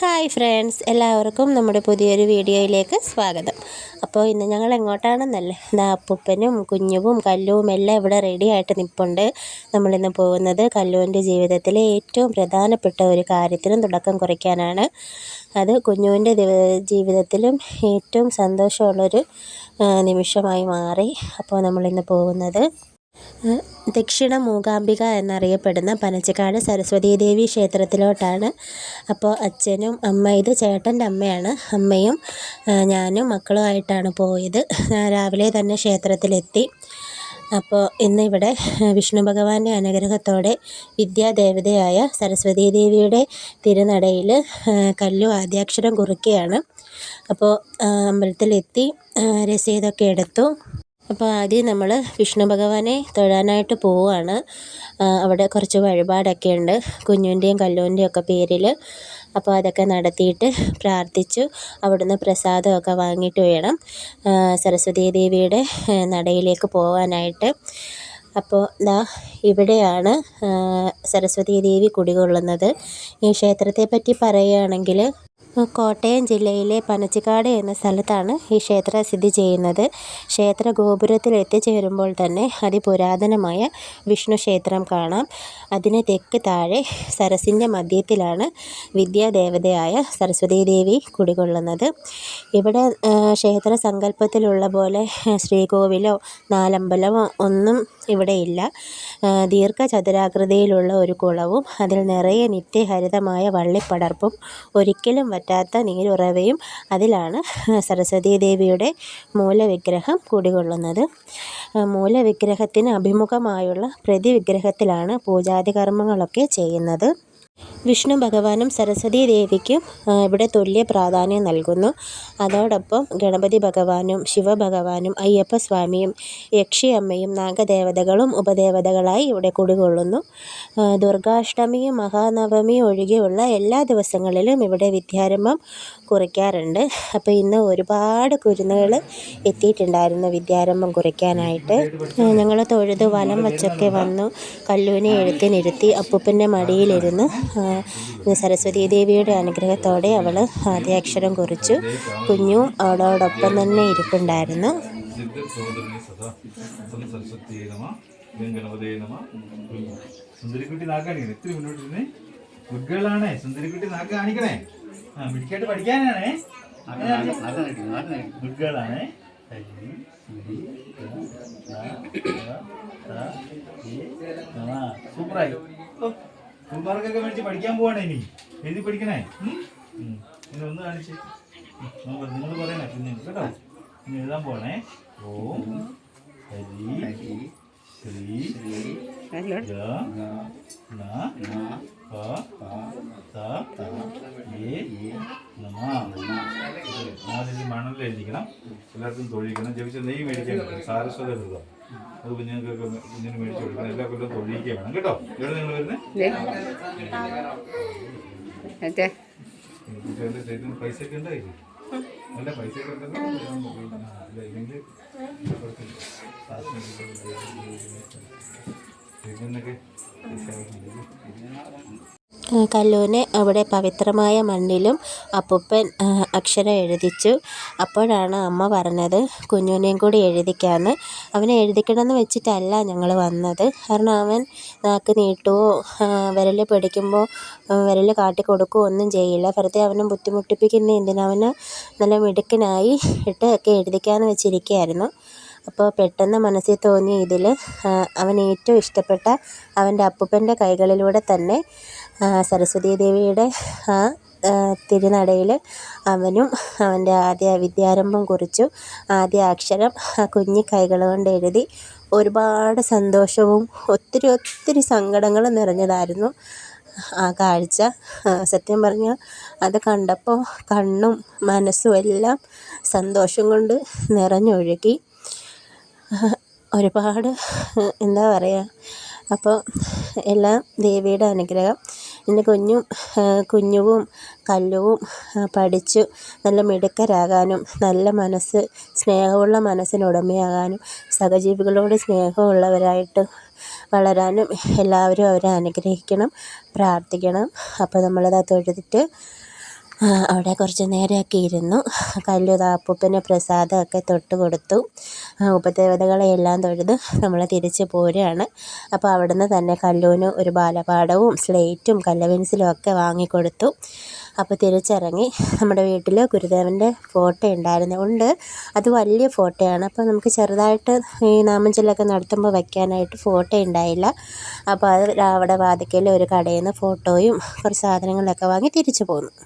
Hi friends എല്ലാവർക്കും നമ്മുടെ പുതിയൊരു വീഡിയോയിലേക്ക് സ്വാഗതം. അപ്പോൾ ഇന്ന് ഞങ്ങൾ എങ്ങോട്ടാണെന്നല്ലേ? ഇതാ അപ്പൂപ്പനും കുഞ്ഞുവും കല്ലുവും എല്ലാം ഇവിടെ റെഡി ആയിട്ട് നിൽപ്പുണ്ട് നമ്മളിന്ന് പോകുന്നത് കല്ലുവിന്റെ ജീവിതത്തിലെ ഏറ്റവും പ്രധാനപ്പെട്ട ഒരു കാര്യത്തിനും തുടക്കം കുറിക്കാനാണ്. അത് കുഞ്ഞുവിന്റെ ജീവിതത്തിലും ഏറ്റവും സന്തോഷമുള്ളൊരു നിമിഷമായി മാറി. അപ്പോൾ നമ്മളിന്ന് പോകുന്നത് ദക്ഷിണ മൂകാംബിക എന്നറിയപ്പെടുന്ന പനച്ചിക്കാട് സരസ്വതീ ദേവി ക്ഷേത്രത്തിലോട്ടാണ്. അപ്പോൾ അച്ഛനും അമ്മ ഇത് ചേട്ടന്റെ അമ്മയാണ്. അമ്മയും ഞാനും മക്കളുമായിട്ടാണ് പോയത്. രാവിലെ തന്നെ ക്ഷേത്രത്തിലെത്തി. അപ്പോൾ ഇന്നിവിടെ വിഷ്ണു ഭഗവാന്റെ അനുഗ്രഹത്തോടെ വിദ്യാദേവതയായ സരസ്വതീ ദേവിയുടെ തിരുനടയിൽ കല്ലു ആദ്യാക്ഷരം കുറിക്കുകയാണ്. അപ്പോൾ അമ്പലത്തിലെത്തി രസീതൊക്കെ എടുത്തു. അപ്പോൾ ആദ്യം നമ്മൾ വിഷ്ണു ഭഗവാനെ തൊഴാനായിട്ട് പോവുകയാണ് അവിടെ കുറച്ച് വഴിപാടൊക്കെ ഉണ്ട്. കുഞ്ഞുവിന്റെയും കല്ലുവിന്റെയും ഒക്കെ പേരിൽ അപ്പോൾ അതൊക്കെ നടത്തിയിട്ട് പ്രാർത്ഥിച്ചു. അവിടുന്ന് പ്രസാദമൊക്കെ വാങ്ങിയിട്ട് വേണം സരസ്വതി ദേവിയുടെ നടയിലേക്ക് പോകാനായിട്ട് അപ്പോൾ ദാ ഇവിടെയാണ് സരസ്വതീ ദേവി കുടികൊള്ളുന്നത് ഈ ക്ഷേത്രത്തെ പറ്റി പറയുകയാണെങ്കിൽ കോട്ടയം ജില്ലയിലെ പനച്ചിക്കാട് എന്ന സ്ഥലത്താണ് ഈ ക്ഷേത്രം സ്ഥിതി ചെയ്യുന്നത്. ക്ഷേത്ര ഗോപുരത്തിൽ എത്തിച്ചേരുമ്പോൾ തന്നെ അതിപുരാതനമായ വിഷ്ണു ക്ഷേത്രം കാണാം. അതിന് തെക്ക് താഴെ സരസിന്റെ മധ്യത്തിലാണ് വിദ്യാദേവതയായ സരസ്വതീ ദേവി കുടികൊള്ളുന്നത്. ഇവിടെ ക്ഷേത്ര സങ്കല്പത്തിലുള്ള പോലെ ശ്രീകോവിലോ നാലമ്പലമോ ഒന്നും ഇവിടെയില്ല ദീർഘചതുരാകൃതിയിലുള്ള ഒരു കുളവും അതിൽ നിറയെ നിത്യഹരിതമായ വള്ളിപ്പടർപ്പും ഒരിക്കലും വറ്റാത്ത നീരുറവയും അതിലാണ് സരസ്വതീ ദേവിയുടെ മൂലവിഗ്രഹം കുടികൊള്ളുന്നത്. മൂലവിഗ്രഹത്തിന് അഭിമുഖമായുള്ള പ്രതിവിഗ്രഹത്തിലാണ് പൂജാതി കർമ്മങ്ങളൊക്കെ ചെയ്യുന്നത്. വിഷ്ണു ഭഗവാനും സരസ്വതീ ദേവിക്കും ഇവിടെ തുല്യ പ്രാധാന്യം നൽകുന്നു. അതോടൊപ്പം ഗണപതി ഭഗവാനും ശിവഭഗവാനും അയ്യപ്പസ്വാമിയും യക്ഷിയമ്മയും നാഗദേവതകളും ഉപദേവതകളായി ഇവിടെ കുടികൊള്ളുന്നു. ദുർഗാഷ്ടമിയും മഹാനവമിയും ഒഴികെയുള്ള എല്ലാ ദിവസങ്ങളിലും ഇവിടെ വിദ്യാരംഭം കുറിക്കാറുണ്ട്. അപ്പോൾ ഇന്ന് ഒരുപാട് കുരുന്നുകൾ എത്തിയിട്ടുണ്ടായിരുന്നു വിദ്യാരംഭം കുറിക്കാനായിട്ട്. ഞങ്ങൾ തൊഴുത് വനം വച്ചൊക്കെ വന്നു. കല്ലൂനെ എഴുത്തിനിരുത്തി അപ്പൂപ്പന്റെ മടിയിലിരുന്ന് സരസ്വതീ ദേവിയുടെ അനുഗ്രഹത്തോടെ അവൾ ആദ്യാക്ഷരം കുറിച്ചു കുഞ്ഞും അവളോടൊപ്പം തന്നെ ഇരിപ്പുണ്ടായിരുന്നു നാക്ക് ആ പഠിക്കാനാണേ സൂപ്പറായി ഫുൾമാർക്കൊക്കെ മേടിച്ച് പഠിക്കാൻ പോവാണ് ഇനി. എഴുതി പഠിക്കണേ. ഇനി ഒന്ന് കാണിച്ച്. നിങ്ങൾ പറയണേ. പിന്നെ കേട്ടോ. ഇനി എഴുതാൻ പോണേ ഓം. ഹരി. ശ്രീ. ഗ. ന പ ത ഏ നമ ആദ്യം മണലിൽ എഴുതിക്കണം. എല്ലാവർക്കും തൊഴിക്കണം ജപിച്ച നെയ്യ് മേടിക്കാൻ പറ്റും സാരസ്വത വ്രതം അത് കുഞ്ഞുങ്ങൾക്ക് കുഞ്ഞിന് മേടിച്ചു കൊടുക്കണം. എല്ലാ കൊല്ലം തൊഴിലേക്ക് വേണം. കേട്ടോ? എവിടെ നിങ്ങൾ വരുന്നത് കുട്ടികളുടെ പൈസ ഒക്കെ ഉണ്ടായില്ലേ നല്ല പൈസ ഒക്കെ ഉണ്ടല്ലോ ഇല്ലെങ്കിൽ പൈസ കല്ലുവിനെ അവിടെ പവിത്രമായ മണ്ണിലും അപ്പൂപ്പൻ അക്ഷരം എഴുതിച്ചു. അപ്പോഴാണ് അമ്മ പറഞ്ഞത് കുഞ്ഞുവിനെയും കൂടി എഴുതിക്കാന്ന്. അവനെ എഴുതിക്കണമെന്ന് വെച്ചിട്ടല്ല ഞങ്ങൾ വന്നത്. കാരണം അവൻ നാക്ക് നീട്ടുവോ വിരൽ പിടിക്കുമ്പോൾ വിരൽ കാട്ടിക്കൊടുക്കുകയോ ഒന്നും ചെയ്യില്ല. വെറുതെ അവനെ ബുദ്ധിമുട്ടിപ്പിക്കുന്ന എന്തിനാ? അവന് നല്ല മിടുക്കനായി ഇട്ട് ഒക്കെ എഴുതിക്കാമെന്ന് വെച്ചിരിക്കുകയായിരുന്നു. അപ്പോൾ പെട്ടെന്ന് മനസ്സിൽ തോന്നിയ ഇതിൽ അവൻ ഏറ്റവും ഇഷ്ടപ്പെട്ട അവന്റെ അപ്പൂപ്പന്റെ കൈകളിലൂടെ തന്നെ സരസ്വതീ ദേവിയുടെ ആ തിരുനടയിൽ അവനും അവന്റെ ആദ്യ വിദ്യാരംഭം കുറിച്ചു. ആദ്യ അക്ഷരം കുഞ്ഞി കൈകൾ കൊണ്ട് എഴുതി. ഒരുപാട് സന്തോഷവും ഒത്തിരി ഒത്തിരി സങ്കടങ്ങളും നിറഞ്ഞതായിരുന്നു ആ കാഴ്ച. സത്യം പറഞ്ഞാൽ അത് കണ്ടപ്പോൾ കണ്ണും മനസ്സും എല്ലാം സന്തോഷം കൊണ്ട് നിറഞ്ഞൊഴുകി. ഒരുപാട് എന്താ പറയുക അപ്പോൾ എല്ലാം ദേവിയുടെ അനുഗ്രഹം. എന്റെ കുഞ്ഞും കുഞ്ഞുവും കല്ലുവും പഠിച്ചു നല്ല മിടുക്കരാകാനും നല്ല മനസ്സ് സ്നേഹമുള്ള മനസ്സിനുടമയാകാനും സഹജീവികളോട് സ്നേഹമുള്ളവരായിട്ട് വളരാനും എല്ലാവരും അവരെ അനുഗ്രഹിക്കണം പ്രാർത്ഥിക്കണം. അപ്പോൾ നമ്മളത് തൊഴുതിട്ട് അവിടെ കുറച്ച് നേരമൊക്കെ ഇരുന്നു. കല്ലു അപ്പൂപ്പന് പ്രസാദമൊക്കെ തൊട്ട് കൊടുത്തു. ഉപദേവതകളെയെല്ലാം തൊഴുത് നമ്മൾ തിരിച്ച് പോരുകയാണ്. അപ്പോൾ അവിടുന്ന് തന്നെ കല്ലുവിന് ഒരു ബാലപാഠവും സ്ലേറ്റും കല്ല പെൻസിലും ഒക്കെ വാങ്ങിക്കൊടുത്തു. അപ്പോൾ തിരിച്ചിറങ്ങി നമ്മുടെ വീട്ടിൽ ഗുരുദേവന്റെ ഫോട്ടോ ഉണ്ടായിരുന്നു. ഉണ്ട്. അത് വലിയ ഫോട്ടോയാണ്. അപ്പോൾ നമുക്ക് ചെറുതായിട്ട് ഈ നാമഞ്ചൊല്ലൊക്കെ നടത്തുമ്പോൾ വയ്ക്കാനായിട്ട് ഫോട്ടോ ഉണ്ടായില്ല. അപ്പോൾ അത് അവിടെ വാതിക്കൽ ഒരു കടയിൽ നിന്ന് ഫോട്ടോയും കുറച്ച് സാധനങ്ങളൊക്കെ വാങ്ങി തിരിച്ചു പോന്നു.